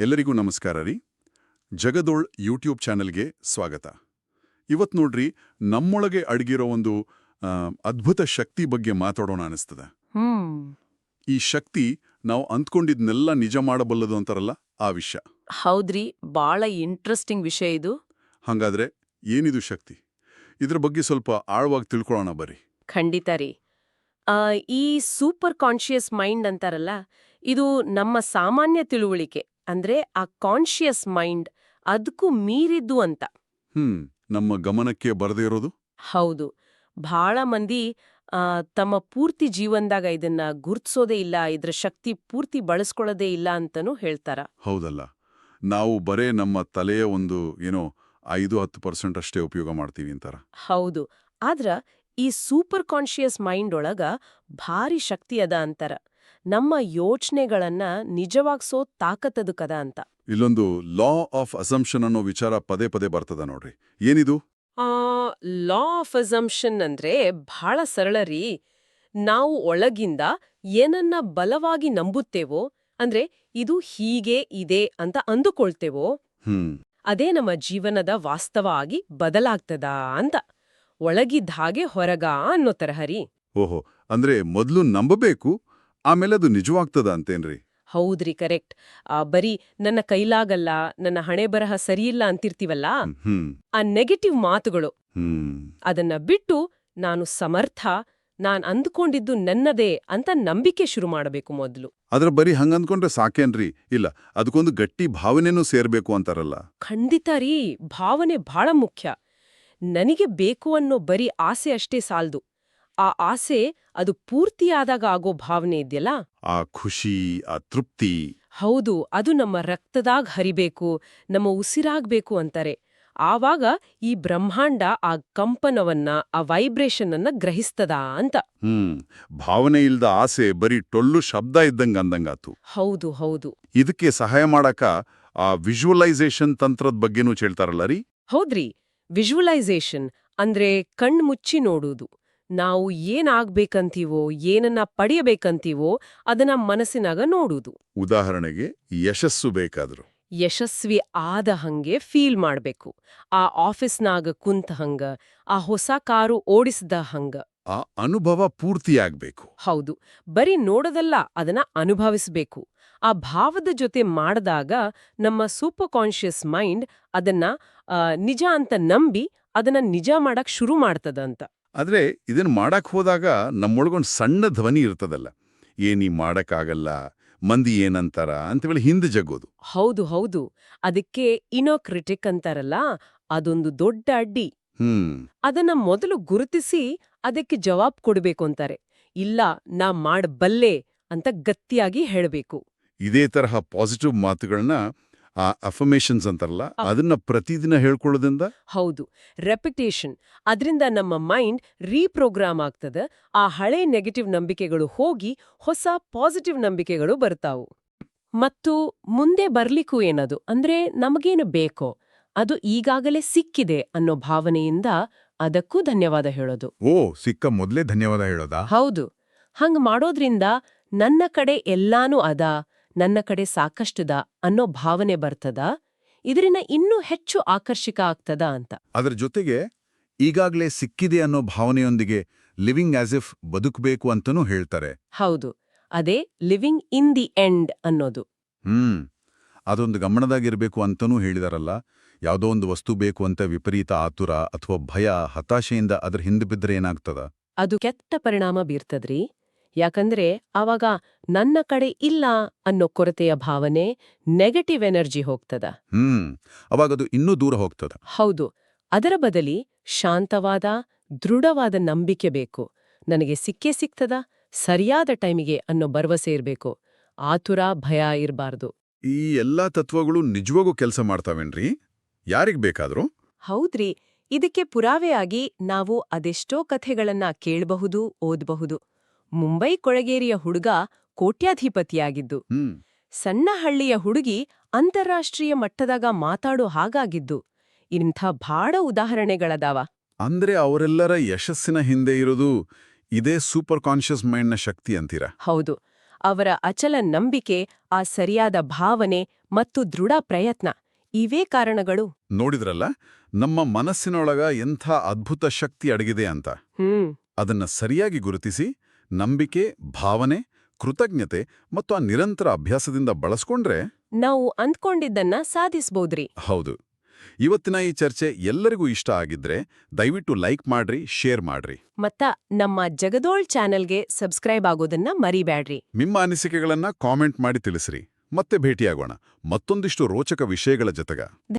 ಎಲ್ಲರಿಗೂ ನಮಸ್ಕಾರ ರೀ. ಜಗದೋಳ್ ಯೂಟ್ಯೂಬ್ ಚಾನೆಲ್ಗೆ ಸ್ವಾಗತ. ಇವತ್ತು ನೋಡ್ರಿ ನಮ್ಮೊಳಗೆ ಅಡಗಿರೋ ಒಂದು ಅದ್ಭುತ ಶಕ್ತಿ ಬಗ್ಗೆ ಮಾತಾಡೋಣ ಅನಿಸ್ತದೆ. ಹ್ಮ್. ಈ ಶಕ್ತಿ ನಾವು ಅಂದ್ಕೊಂಡಿದ್ನೆಲ್ಲ ನಿಜ ಮಾಡಬಲ್ಲದು ಅಂತಾರಲ್ಲ ಆ ವಿಷಯ. ಹೌದ್ರಿ ಬಹಳ ಇಂಟ್ರೆಸ್ಟಿಂಗ್ ವಿಷಯ ಇದು. ಹಂಗಾದ್ರೆ ಏನಿದು ಶಕ್ತಿ? ಇದ್ರ ಬಗ್ಗೆ ಸ್ವಲ್ಪ ಆಳವಾಗಿ ತಿಳ್ಕೊಳ್ಳೋಣ ಬರ್ರಿ. ಖಂಡಿತ ರೀ. ಆ, ಈ ಸೂಪರ್ ಕಾನ್ಶಿಯಸ್ ಮೈಂಡ್ ಅಂತಾರಲ್ಲ ಇದು ನಮ್ಮ ಸಾಮಾನ್ಯ ತಿಳುವಳಿಕೆ. ಅಂದ್ರೆ ಆ ಕಾನ್ಶಿಯಸ್ ಮೈಂಡ್ ಅದಕ್ಕೂ ಮೀರಿದ್ದು ಅಂತ. ಹ್ಮ್ ನಮ್ಮ ಗಮನಕ್ಕೆ ಬರದೇ ಇರೋದು? ಹೌದು. ಬಹಳ ಮಂದಿ ಆ, ತಮ್ಮ ಪೂರ್ತಿ ಜೀವನದಾಗ ಇದನ್ನ ಗುರುತಿಸೋದೇ ಇಲ್ಲ ಇದ್ರ ಶಕ್ತಿ ಪೂರ್ತಿ ಬಳಸ್ಕೊಳ್ಳೋದೇ ಇಲ್ಲ ಅಂತನೂ ಹೇಳ್ತಾರ. ಹೌದಲ್ಲ. ನಾವು ಬರೇ ನಮ್ಮ ತಲೆಯ ಒಂದು ಏನೋ ಐದು ಹತ್ತು ಪರ್ಸೆಂಟ್ ಅಷ್ಟೇ ಉಪಯೋಗ ಮಾಡ್ತೀವಿ ಅಂತಾರ. ಹೌದು. ಆದ್ರ ಈ ಸೂಪರ್ ಕಾನ್ಶಿಯಸ್ ಮೈಂಡ್ ಒಳಗ ಭಾರಿ ಶಕ್ತಿ ಅದ ಅಂತಾರ. ನಮ್ಮ ಯೋಚನೆಗಳನ್ನ ನಿಜವಾಗ್ಸೋ ತಾಕತ್ತದಕ್ಕದ ಅಂತ. ಇಲ್ಲೊಂದು ಲಾ ಆಫ್ ಅಸಂಪ್ಷನ್ ಅನ್ನೋ ವಿಚಾರ ಪದೇ ಪದೇ ಬರ್ತದ ನೋಡ್ರಿ. ಏನಿದು? ಲಾ ಆಫ್ ಅಸಂಪ್ಷನ್ ಅಂದ್ರೆ ಬಹಳ ಸರಳ ರೀ. ನಾವು ಒಳಗಿಂದ ಏನನ್ನ ಬಲವಾಗಿ ನಂಬುತ್ತೇವೋ ಅಂದ್ರೆ ಇದು ಹೀಗೆ ಇದೆ ಅಂತ ಅಂದುಕೊಳ್ತೇವೋ ಅದೇ ನಮ್ಮ ಜೀವನದ ವಾಸ್ತವ ಆಗಿ ಬದಲಾಗ್ತದ ಅಂತ. ಒಳಗಿದ್ದ ಹಾಗೆ ಹೊರಗ ಅನ್ನೋ ತರಹರಿ ಓಹೋ ಅಂದ್ರೆ ಮೊದಲು ನಂಬಬೇಕು ಆಮೇಲೆ ಅದು ನಿಜವಾಗ್ತದ ಅಂತೇನ್ರಿ? ಹೌದ್ರಿ ಕರೆಕ್ಟ್. ಆ ಬರೀ ನನ್ನ ಕೈಲಾಗಲ್ಲ ನನ್ನ ಹಣೆ ಬರಹ ಸರಿಯಿಲ್ಲ ಅಂತಿರ್ತೀವಲ್ಲ? ಆ ನೆಗೆಟಿವ್ ಮಾತುಗಳು. ಅದನ್ನ ಬಿಟ್ಟು ನಾನು ಸಮರ್ಥ ನಾನ್ ಅಂದ್ಕೊಂಡಿದ್ದು ನನ್ನದೇ ಅಂತ ನಂಬಿಕೆ ಶುರು ಮಾಡಬೇಕು ಮೊದಲು. ಅದ್ರ ಬರೀ ಹಂಗಂದ್ಕೊಂಡ್ರೆ ಸಾಕೇನ್ರಿ? ಇಲ್ಲ ಅದಕ್ಕೊಂದು ಗಟ್ಟಿ ಭಾವನೆನೂ ಸೇರ್ಬೇಕು ಅಂತಾರಲ್ಲ. ಖಂಡಿತ ರೀ ಭಾವನೆ ಬಹಳ ಮುಖ್ಯ. ನನಗೆ ಬೇಕು ಅನ್ನೋ ಬರೀ ಆಸೆ ಅಷ್ಟೇ ಸಾಲ್ದು. ಆ ಆಸೆ ಅದು ಪೂರ್ತಿಯಾದಾಗ ಆಗೋ ಭಾವನೆ ಇದೆಯಲ್ಲ? ಆ ಖುಷಿ ಆ ತೃಪ್ತಿ. ಹೌದು ಅದು ನಮ್ಮ ರಕ್ತದಾಗ ಹರಿಬೇಕು ನಮ್ಮ ಉಸಿರಾಗ್ಬೇಕು ಅಂತಾರೆ. ಆವಾಗ ಈ ಬ್ರಹ್ಮಾಂಡ ಆ ಕಂಪನವನ್ನ ಆ ವೈಬ್ರೇಷನ್ ಅನ್ನ ಗ್ರಹಿಸ್ತದ ಅಂತ. ಹ್ಮ್ ಭಾವನೆ ಇಲ್ದ ಆಸೆ ಬರೀ ಟೊಳ್ಳು ಶಬ್ದ ಇದ್ದಂಗ ಅಂದಂಗಾತು. ಹೌದು ಹೌದು. ಇದಕ್ಕೆ ಸಹಾಯ ಮಾಡಕ ಆ ವಿಜುವಲೈಸೇಷನ್ ತಂತ್ರದ ಬಗ್ಗೆನೂ ಹೇಳ್ತಾರಲ್ಲ ರೀ? ಹೌದ್ರಿ ವಿಜುವಲೈಸೇಷನ್ ಅಂದ್ರೆ ಕಣ್ಮುಚ್ಚಿ ನೋಡುವುದು. ನಾವು ಏನಾಗಬೇಕಂತೀವೋ ಏನನ್ನ ಪಡೆಯಬೇಕಂತೀವೋ ಅದನ್ನ ಮನಸ್ಸಿನಾಗ ನೋಡುವುದು ಉದಾಹರಣೆಗೆ ಯಶಸ್ಸು ಬೇಕಾದರೂ. ಯಶಸ್ವಿ ಆದ ಹಂಗೆ ಫೀಲ್ ಮಾಡಬೇಕು. ಆ ಆಫೀಸ್ನಾಗ ಕುಂತ ಹಂಗ ಆ ಹೊಸ ಕಾರು ಓಡಿಸಿದ ಹಂಗ. ಆ ಅನುಭವ ಪೂರ್ತಿಯಾಗಬೇಕು ಹೌದು ಬರೀ ನೋಡೋದಲ್ಲ ಅದನ್ನ ಅನುಭವಿಸಬೇಕು. ಆ ಭಾವದ ಜೊತೆ ಮಾಡಿದಾಗ ನಮ್ಮ ಸೂಪರ್ ಕಾನ್ಶಿಯಸ್ ಮೈಂಡ್ ಅದನ್ನ ನಿಜ ಅಂತ ನಂಬಿ ಅದನ್ನ ನಿಜ ಮಾಡಕ್ ಶುರು ಮಾಡ್ತದಂತ. ಆದ್ರೆ ಇದನ್ನು ಮಾಡಕ್ಕೆ ಹೋದಾಗ ನಮ್ಮೊಳಗೊಂದು ಸಣ್ಣ ಧ್ವನಿ ಇರ್ತದಲ್ಲ. ಏನೀ ಮಾಡಕ್ಕಾಗಲ್ಲ ಮಂದಿ ಏನಂತಾರ? ಅಂತೇಳಿ ಹಿಂದೆ ಜಗ್ಗೋದು. ಹೌದು ಹೌದು. ಅದಕ್ಕೆ ಇನೋ ಕ್ರಿಟಿಕ್ ಅಂತಾರಲ್ಲ ಅದೊಂದು ದೊಡ್ಡ ಅಡ್ಡಿ. ಹ್ಮ್. ಅದನ್ನ ಮೊದಲು ಗುರುತಿಸಿ ಅದಕ್ಕೆ ಜವಾಬ್ ಕೊಡಬೇಕು ಅಂತಾರೆ. ಇಲ್ಲ ನಾ ಮಾಡಬಲ್ಲೆ ಅಂತ ಗತ್ತಿಯಾಗಿ ಹೇಳಬೇಕು. ಇದೇ ತರಹ ಪಾಸಿಟಿವ್ ಮಾತುಗಳನ್ನ ಆ ಅಫಮೇಷನ್ಸ್ ಅಂತಾರಲ್ಲ ಅದನ್ನ ಪ್ರತಿದಿನ ಹೇಳ್ಕೊಳ್ಳೋದ್ರಿಂದ? ಹೌದು. ರೆಪಿಟೇಷನ್ ಅದರಿಂದ ನಮ್ಮ ಮೈಂಡ್ ರೀಪ್ರೋಗ್ರಾಮ್ ಆಗ್ತದ. ಆ ಹಳೆ ನೆಗೆಟಿವ್ ನಂಬಿಕೆಗಳು ಹೋಗಿ ಹೊಸ ಪಾಸಿಟಿವ್ ನಂಬಿಕೆಗಳು ಬರ್ತಾವು. ಮತ್ತು ಮುಂದೆ ಬರ್ಲಿಕ್ಕೂ ಏನದು? ಅಂದ್ರೆ ನಮಗೇನು ಬೇಕೋ? ಅದು ಈಗಾಗಲೇ ಸಿಕ್ಕಿದೆ ಅನ್ನೋ ಭಾವನೆಯಿಂದ ಅದಕ್ಕೂ ಧನ್ಯವಾದ ಹೇಳೋದು. ಓ ಸಿಕ್ಕ ಮೊದಲೇ ಧನ್ಯವಾದ ಹೇಳೋದಾ? ಹೌದು. ಹಂಗ್ ಮಾಡೋದ್ರಿಂದ ನನ್ನ ಕಡೆ ಎಲ್ಲಾನು ಅದ. ನನ್ನ ಕಡೆ ಸಾಕಷ್ಟುದ ಅನ್ನೋ ಭಾವನೆ ಬರ್ತದ? ಇದರಿಂದ ಇನ್ನೂ ಹೆಚ್ಚು ಆಕರ್ಷಕ ಆಗ್ತದ ಅಂತ. ಅದರ ಜೊತೆಗೆ ಈಗಾಗ್ಲೇ ಸಿಕ್ಕಿದೆ ಅನ್ನೋ ಭಾವನೆಯೊಂದಿಗೆ ಲಿವಿಂಗ್ ಆಸ್ ಇಫ್ ಬದುಕಬೇಕು ಅಂತನೂ ಹೇಳ್ತಾರೆ. ಹೌದು. ಅದೇ ಲಿವಿಂಗ್ ಇನ್ ದಿ ಎಂಡ್ ಅನ್ನೋದು. ಹ್ಮ್. ಅದೊಂದು ಗಮನದಾಗಿರ್ಬೇಕು ಅಂತನೂ ಹೇಳಿದಾರಲ್ಲ. ಯಾವುದೋ ಒಂದು ವಸ್ತು ಬೇಕು ಅಂತ ವಿಪರೀತ ಆತುರ ಅಥವಾ ಭಯ ಹತಾಶೆಯಿಂದ ಅದರ ಹಿಂದೆ ಬಿದ್ದರೆ ಏನಾಗ್ತದ? ಅದು ಕೆಟ್ಟ ಪರಿಣಾಮ ಬೀರ್ತದ್ರಿ. ಯಾಕಂದ್ರೆ ಆವಾಗ ನನ್ನ ಕಡೆ ಇಲ್ಲ ಅನ್ನೋ ಕೊರತೆಯ ಭಾವನೆ ನೆಗೆಟಿವ್ ಎನರ್ಜಿ ಹೋಗ್ತದ. ಹ್ಮ್ ಅವಾಗದು ಇನ್ನೂ ದೂರ ಹೋಗ್ತದ. ಹೌದು ಅದರ ಬದಲಿ ಶಾಂತವಾದ ದೃಢವಾದ ನಂಬಿಕೆ ಬೇಕು. ನನಗೆ ಸಿಕ್ಕೇ ಸಿಗ್ತದ ಸರಿಯಾದ ಟೈಮಿಗೆ ಅನ್ನೋ ಭರವಸೆ ಇರಬೇಕು. ಆತುರ ಭಯ ಇರಬಾರ್ದು. ಈ ಎಲ್ಲಾ ತತ್ವಗಳು ನಿಜವಾಗೂ ಕೆಲಸ ಮಾಡ್ತಾವೇನ್ರಿ? ಯಾರಿಗ್ ಬೇಕಾದ್ರೂ? ಹೌದ್ರಿ ಇದಕ್ಕೆ ಪುರಾವೆಯಾಗಿ ನಾವು ಅದೆಷ್ಟೋ ಕಥೆಗಳನ್ನ ಕೇಳಬಹುದು ಓದಬಹುದು. ಮುಂಬೈ ಕೊಳಗೇರಿಯ ಹುಡುಗ ಕೋಟ್ಯಾಧಿಪತಿಯಾಗಿದ್ದು. ಸಣ್ಣ ಹಳ್ಳಿಯ ಹುಡುಗಿ ಅಂತಾರಾಷ್ಟ್ರೀಯ ಮಟ್ಟದಾಗ ಮಾತಾಡೋ ಹಾಗಾಗಿದ್ದು. ಇಂಥ ಭಾಳ ಉದಾಹರಣೆಗಳದಾವ. ಅಂದ್ರೆ ಅವರೆಲ್ಲರ ಯಶಸ್ಸಿನ ಹಿಂದೆ ಇರೋದು ಇದೇ ಸೂಪರ್ ಕಾನ್ಷಿಯಸ್ ಮೈಂಡ್ನ ಶಕ್ತಿ ಅಂತೀರಾ? ಹೌದು. ಅವರ ಅಚಲ ನಂಬಿಕೆ ಆ ಸರಿಯಾದ ಭಾವನೆ ಮತ್ತು ದೃಢ ಪ್ರಯತ್ನ ಇವೇ ಕಾರಣಗಳು. ನೋಡಿದ್ರಲ್ಲ? ನಮ್ಮ ಮನಸ್ಸಿನೊಳಗ ಎಂಥ ಅದ್ಭುತ ಶಕ್ತಿ ಅಡಗಿದೆ ಅಂತ. ಹ್ಮ್. ಅದನ್ನ ಸರಿಯಾಗಿ ಗುರುತಿಸಿ ನಂಬಿಕೆ ಭಾವನೆ ಕೃತಜ್ಞತೆ ಮತ್ತು ಆ ನಿರಂತರ ಅಭ್ಯಾಸದಿಂದ ಬಳಸ್ಕೊಂಡ್ರೆ ನಾವು ಅಂದ್ಕೊಂಡಿದ್ದನ್ನ ಸಾಧಿಸ್ಬೋದ್ರಿ. ಹೌದು. ಇವತ್ತಿನ ಈ ಚರ್ಚೆ ಎಲ್ಲರಿಗೂ ಇಷ್ಟ ಆಗಿದ್ರೆ ದಯವಿಟ್ಟು ಲೈಕ್ ಮಾಡ್ರಿ ಶೇರ್ ಮಾಡ್ರಿ. ಮತ್ತ ನಮ್ಮ ಜಗದೋಳ್ ಚಾನೆಲ್ಗೆ ಸಬ್ಸ್ಕ್ರೈಬ್ ಆಗೋದನ್ನ ಮರಿಬ್ಯಾಡ್ರಿ. ನಿಮ್ಮ ಅನಿಸಿಕೆಗಳನ್ನ ಕಾಮೆಂಟ್ ಮಾಡಿ ತಿಳಿಸ್ರಿ. ಮತ್ತೆ ಭೇಟಿಯಾಗೋಣ. ಮತ್ತೊಂದಿಷ್ಟು ರೋಚಕ ವಿಷಯಗಳ ಜೊತೆಗ.